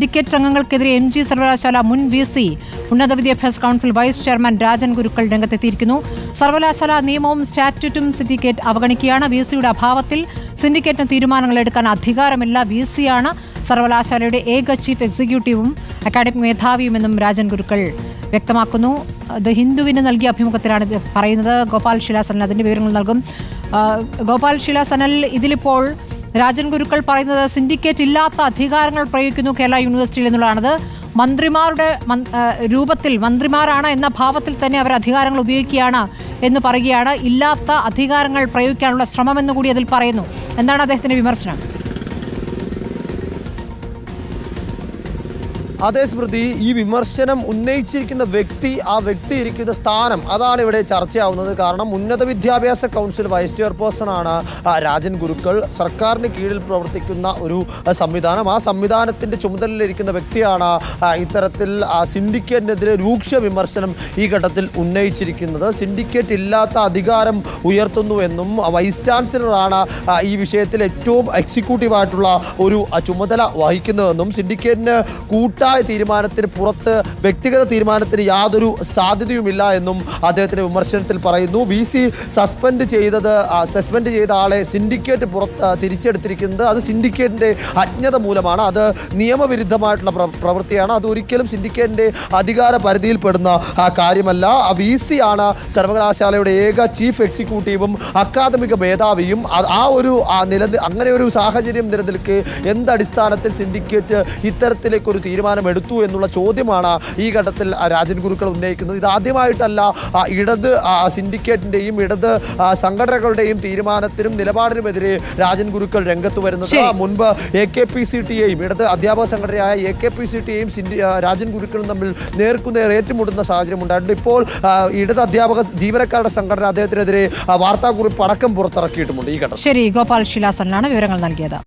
Syndicate അംഗങ്ങൾക്കെതിരെ M G സർവകലാശാല മുൻ V C ഉന്നത വിദ്യാഭ്യാസ council vice chairman Rajan Gurukkal രംഗത്തെത്തിയിരിക്കുന്നു. സർവകലാശാല നിയമവും സ്റ്റാറ്റ്യൂട്ടും സിൻഡിക്കേറ്റ് അവഗണിക്കുകയാണ്. വി സിയുടെ അഭാവത്തിൽ സിൻഡിക്കേറ്റിന് തീരുമാനങ്ങൾ എടുക്കാൻ അധികാരമില്ല. വി സിയാണ് സർവകലാശാലയുടെ ഏക ചീഫ് എക്സിക്യൂട്ടീവും അക്കാഡമിക് മേധാവിയുമെന്നും രാജൻ ഗുരുക്കൾ വ്യക്തമാക്കുന്നു. ദ ഹിന്ദുവിന് നൽകിയ അഭിമുഖത്തിലാണ് പറയുന്നത്. ഗോപാൽ ശിലാസനൽ അതിന്റെ വിവരങ്ങൾ നൽകും. ഗോപാൽ ശിലാസനൽ ഇതിലിപ്പോൾ രാജൻ ഗുരുക്കൾ പറയുന്നത് സിൻഡിക്കേറ്റ് ഇല്ലാത്ത അധികാരങ്ങൾ പ്രയോഗിക്കുന്നു കേരള യൂണിവേഴ്സിറ്റിയിൽ എന്നുള്ളതാണത്. മന്ത്രിമാരുടെ രൂപത്തിൽ മന്ത്രിമാരാണ് എന്ന ഭാവത്തിൽ തന്നെ അവർ അധികാരങ്ങൾ ഉപയോഗിക്കുകയാണ് എന്ന് പറയുകയാണ്. ഇല്ലാത്ത അധികാരങ്ങൾ പ്രയോഗിക്കാനുള്ള ശ്രമമെന്ന് കൂടി അതിൽ പറയുന്നു. എന്താണ് അദ്ദേഹത്തിന്റെ വിമർശനം? അതേ സ്മൃതി ഈ വിമർശനം ഉന്നയിച്ചിരിക്കുന്ന വ്യക്തി ആ വ്യക്തി ഇരിക്കുന്ന സ്ഥാനം അതാണ് ഇവിടെ ചർച്ചയാവുന്നത്. കാരണം ഉന്നത വിദ്യാഭ്യാസ കൗൺസിൽ വൈസ് ചെയർപേഴ്സൺ ആണ് രാജൻ ഗുരുക്കൾ സർക്കാരിന് കീഴിൽ പ്രവർത്തിക്കുന്ന ഒരു സംവിധാനം. ആ സംവിധാനത്തിന്റെ ചുമതലയിലിരിക്കുന്ന വ്യക്തിയാണ് ഇത്തരത്തിൽ സിൻഡിക്കേറ്റിനെതിരെ രൂക്ഷ വിമർശനം ഈ ഘട്ടത്തിൽ ഉന്നയിച്ചിരിക്കുന്നത്. സിൻഡിക്കേറ്റ് ഇല്ലാത്ത അധികാരം ഉയർത്തുന്നുവെന്നും എന്നും വൈസ് ചാൻസലറാണ് ഈ വിഷയത്തിൽ ഏറ്റവും എക്സിക്യൂട്ടീവായിട്ടുള്ള ഒരു ചുമതല വഹിക്കുന്നതെന്നും സിൻഡിക്കേറ്റിന് കൂട്ടായ തീരുമാനത്തിന് പുറത്ത് വ്യക്തിഗത തീരുമാനത്തിന് യാതൊരു സാധ്യതയുമില്ല എന്നും അദ്ദേഹത്തിന്റെ വിമർശനത്തിൽ പറയുന്നു. വി സി സസ്പെൻഡ് ചെയ്തത് സസ്പെൻഡ് ചെയ്ത ആളെ സിൻഡിക്കേറ്റ് പുറത്ത് തിരിച്ചെടുത്തിരിക്കുന്നത് അത് സിൻഡിക്കേറ്റിന്റെ അജ്ഞത മൂലമാണ്. അത് നിയമവിരുദ്ധമായിട്ടുള്ള പ്രവൃത്തിയാണ്. അത് ഒരിക്കലും സിൻഡിക്കേറ്റിന്റെ അധികാര പരിധിയിൽപ്പെടുന്ന കാര്യമല്ല. വി സി ആണ് സർവകലാശാലയുടെ ഏക ചീഫ് എക്സിക്യൂട്ടീവും അക്കാദമിക മേധാവിയും. ആ- ഒരു നില അങ്ങനെ ഒരു സാഹചര്യം നിലനിൽക്കെ എന്തടിസ്ഥാനത്തിൽ സിൻഡിക്കേറ്റ് ഇത്തരത്തിലേക്കൊരു തീരുമാനം എടുത്തു എന്നുള്ള ചോദ്യമാണ് ഈ ഘട്ടത്തിൽ രാജൻ ഗുരുക്കൾ ഉന്നയിക്കുന്നത്. ഇതാദ്യമായിട്ടല്ല ഇടത് സിൻഡിക്കേറ്റിന്റെയും ഇടത് സംഘടനകളുടെയും തീരുമാനത്തിനും നിലപാടിനുമെതിരെ രാജൻ ഗുരുക്കൾ രംഗത്ത് വരുന്നത്. മുൻപ് എ കെ പി സി ടിയെയും ഇടത് അധ്യാപക സംഘടനയായ എ കെ പി സി ടിയെയും രാജൻ ഗുരുക്കളും തമ്മിൽ നേർക്കുനേർ ഏറ്റുമുട്ടുന്ന സാഹചര്യം ഉണ്ടായിട്ടുണ്ട് ഇപ്പോൾ ഇടത് അധ്യാപക ജീവനക്കാരുടെ സംഘടന അദ്ദേഹത്തിനെതിരെ വാർത്താക്കുറിപ്പ് അടക്കം പുറത്തിറക്കിയിട്ടുമുണ്ട് ഈ ഘട്ടം ശരി ഗോപാൽ ശിലാസനാണ് വിവരങ്ങൾ നൽകിയത്.